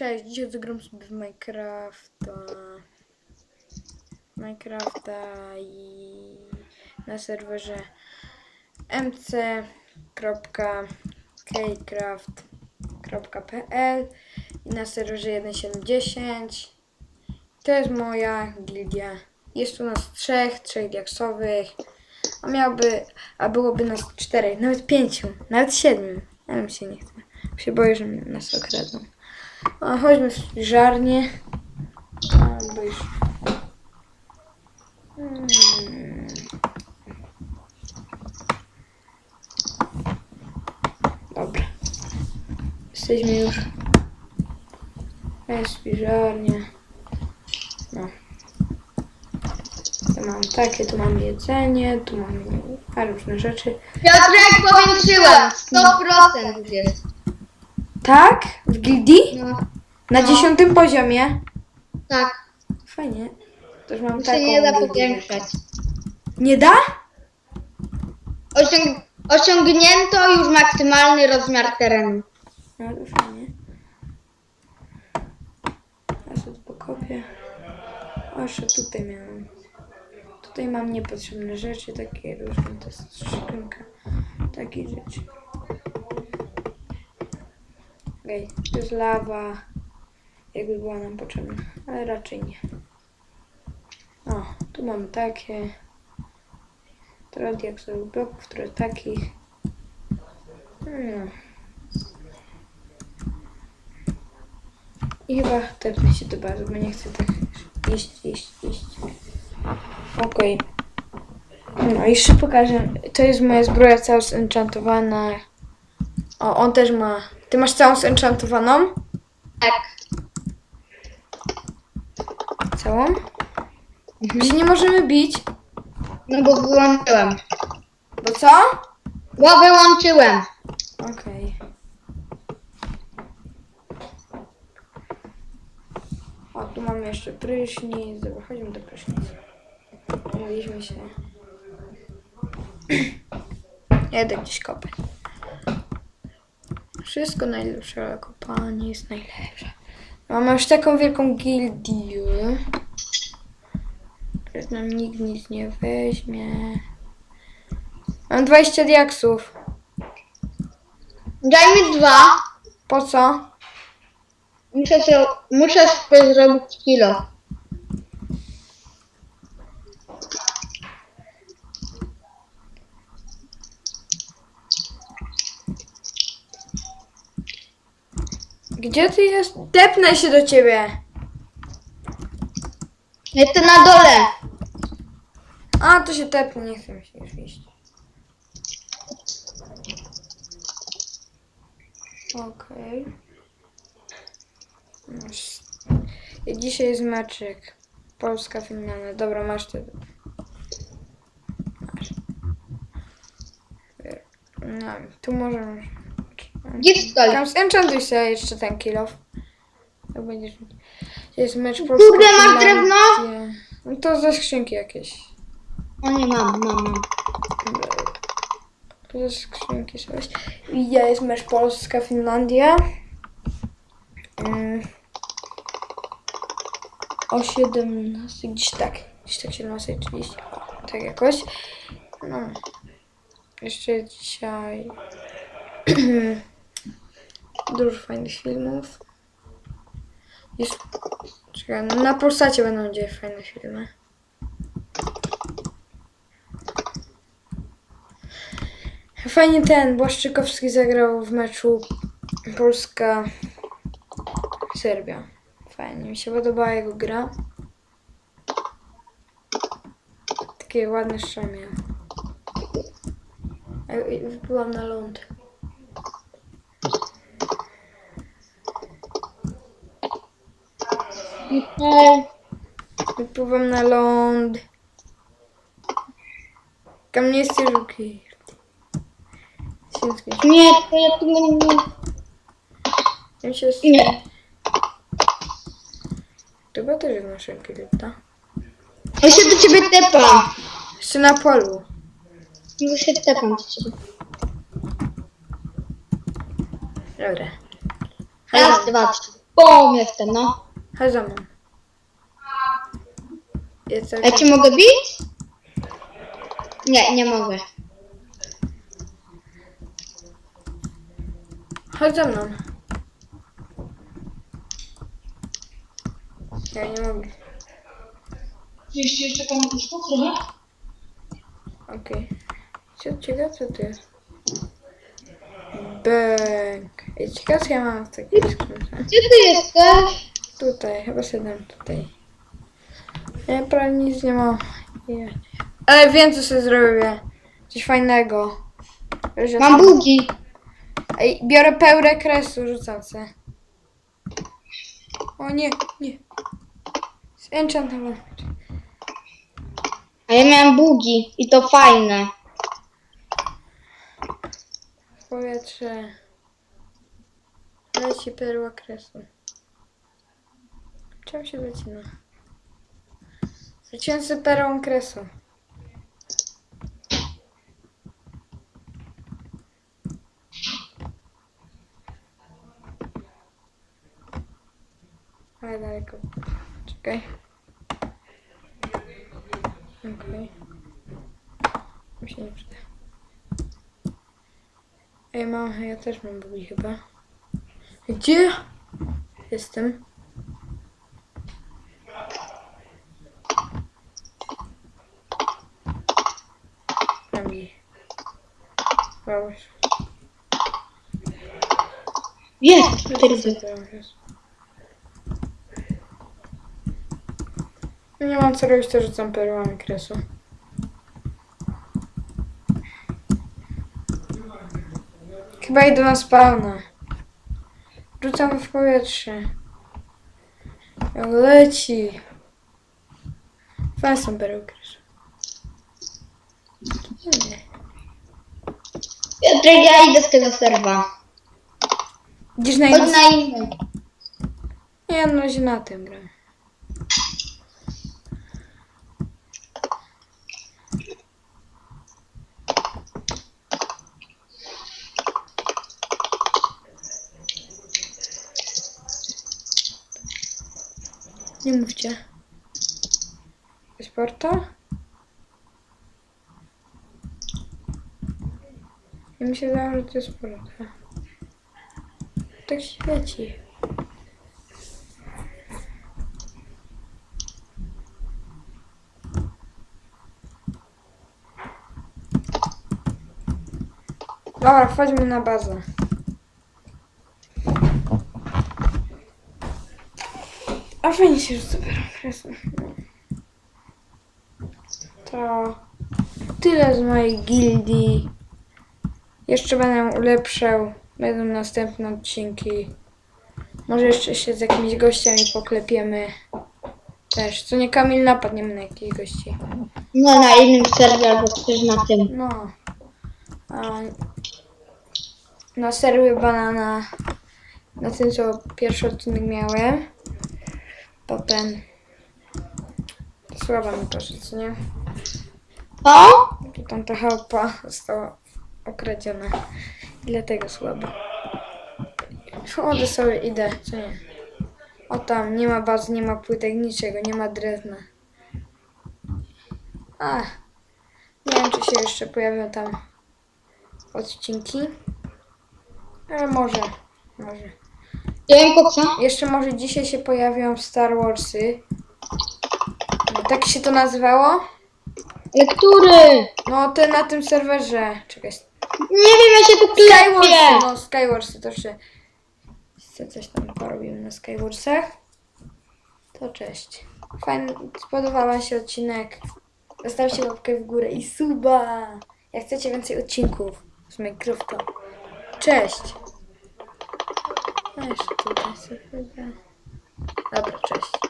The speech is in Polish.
Cześć, dzisiaj zagram sobie w Minecrafta. Minecrafta i na serwerze mc.kcraft.pl i na serwerze 1.7.10. To jest moja gildia. Jest tu nas trzech, trzech diaksowych. A miałoby, a byłoby nas czterech, nawet pięciu, nawet siedmiu. Ja mi się nie chce. Się boję, że nas okradną. A chodźmy w już. Hmm. Dobra. Jesteśmy już. Jest spiżarnia. No. Tu mam takie, tu mamy jedzenie, tu mamy a, różne rzeczy. Piotrek powiększyłem. 100% już jest. Tak? W gildii? No, Na No. dziesiątym poziomie. tak. Fajnie. Też mam To taką się nie da gildię. powiększać. Nie da? Osiąg osiągnięto już maksymalny rozmiar terenu. No to fajnie. Ja sobie to pokopię. O, jeszcze tutaj miałem. Tutaj mam niepotrzebne rzeczy, takie różne, to jest skrzynka. Takie rzeczy. Okej, to jest lawa. Jakby była nam potrzebna, ale raczej nie. O, tu mamy takie. Trochę diaksowych bloków, trochę takich. No. I chyba tepnę się do bazy, bo nie chcę tak iść, iść, iść. Okej. No i jeszcze pokażę. To jest moja zbroja cała zenchantowana. O, on też ma. Ty masz całą zenchantowaną? Tak. Całą? My się nie możemy bić. No bo wyłączyłem. Bo co? Bo wyłączyłem. Okej. O, tu mamy jeszcze prysznic. Dobra, chodźmy do prysznic. Umówiliśmy się. Jedę gdzieś kopać. Wszystko najlepsze, ale kopanie jest najlepsze. Mamy już taką wielką gildię. że nam nikt nic nie weźmie. Mam 20 diaksów. Daj mi dwa. Po co? Muszę, się, muszę sobie zrobić kilo. Gdzie ty jest? Tepnę się do ciebie. Jestem na dole. A, to się tepnę, nie chcę się już iść. Okej. Masz- I Dzisiaj jest meczek. Polska, Finlandia. Dobra, masz ty. Masz. No, tu możemy. Gdzie stoi? Tam zenchantuj sobie jeszcze ten kilof. Jak będziesz... Jest mecz Polska, Kurde, masz drewno? No to ze skrzynki jakieś. O nie mam, mam, mam. To ze skrzynki weź. I ja jest mecz Polska, Finlandia. Mm. O 17, gdzieś tak. Gdzieś tak 17.30. O, Tak jakoś. No. Jeszcze dzisiaj dużo fajnych filmów. Jest... Czekaj, no na Polsacie będą gdzieś fajne filmy. Fajnie ten Błaszczykowski zagrał w meczu Polska-Serbia. Fajnie, mi się podobała jego gra. Takie ładne szczemie. Byłam na ląd. Wypływam na ląd. Tam nie jest żuki. Nie, to ja tu nie... nie- Ja się... Nie. Chyba też jest nasza kilita. Ja się do ciebie tepam. Jeszcze na polu. Ja się tepam do ciebie. Dobra. Raz, dwa, trzy. Bom, jestem, no. Chodź za mną. Jest Ja taka... cię mogę bić? Nie, nie mogę. Chodź za mną. Ja nie mogę. Jeszcze jeszcze tam trochę? Okej. Co ciekawe, co to jest? Bęk. Ej, ciekawe, co ja mam w takiej skrzynce. Gdzie ty jesteś? Tutaj, chyba siedem tutaj. Ja prawie nic nie mam. Nie. Ale wiem, co sobie zrobię. Coś fajnego. Że Mam tam- bugi. Ej, biorę pełrę kresu, rzucam se. O nie, nie. Zenchantował. A ja miałem bugi i to fajne. W powietrze. Leci perła kresu. Czemu się zacina? Rzuciłem sobie perłą kresu. Ale daleko. Czekaj. Okej. Mi się nie przyda. Ej, mam, ja też mam bugi chyba. Gdzie? Jestem. Mam je. Wow. Jest, ty Nie mam co robić, to rzucam perłami kresu. Chyba idę na spawna. Rzucam w powietrze. Leci. Fajne są perły kresu. Nie. Piotrek, ja idę z tego serwa. Idziesz na Chodź inny... na inny. Nie, na razie na tym gram. Nie mówcie. Jest Ja mi się że to jest portal. Tak świeci. Dobra, wchodźmy na bazę. A fajnie się rzuca kresem. To tyle z mojej gildii. Jeszcze będę ulepszał. Będą następne odcinki. Może jeszcze się z jakimiś gościami poklepiemy. Też. Co nie Kamil napadniemy na jakichś gości. No, na innym serwie albo też na tym. No. A, na serwie banana. Na tym, co pierwszy odcinek miałem. Potem. Słaba mi poszedł, nie? O? Potem ta chałupa została okradziona. I dlatego słabo. Chodzę sobie, idę, co nie? O tam, nie ma bazy, nie ma płytek, niczego, nie ma drewna. A, nie wiem, czy się jeszcze pojawią tam odcinki. Ale może, może. Ja wiem koksa. Jeszcze może dzisiaj się pojawią Star Warsy. Tak się to nazywało? Ale który? No, te na tym serwerze. Czekaj. Nie wiem, ja się tu Skywarsy, klepię. no Skywarsy to jeszcze. Chcę coś tam porobimy na Skywarsach. To cześć. Fajny, spodobał Wam się odcinek. Zostawcie łapkę w górę i suba. Jak chcecie więcej odcinków z Minecrafta. Cześć. A jeszcze tutaj sobie. Dobra, cześć.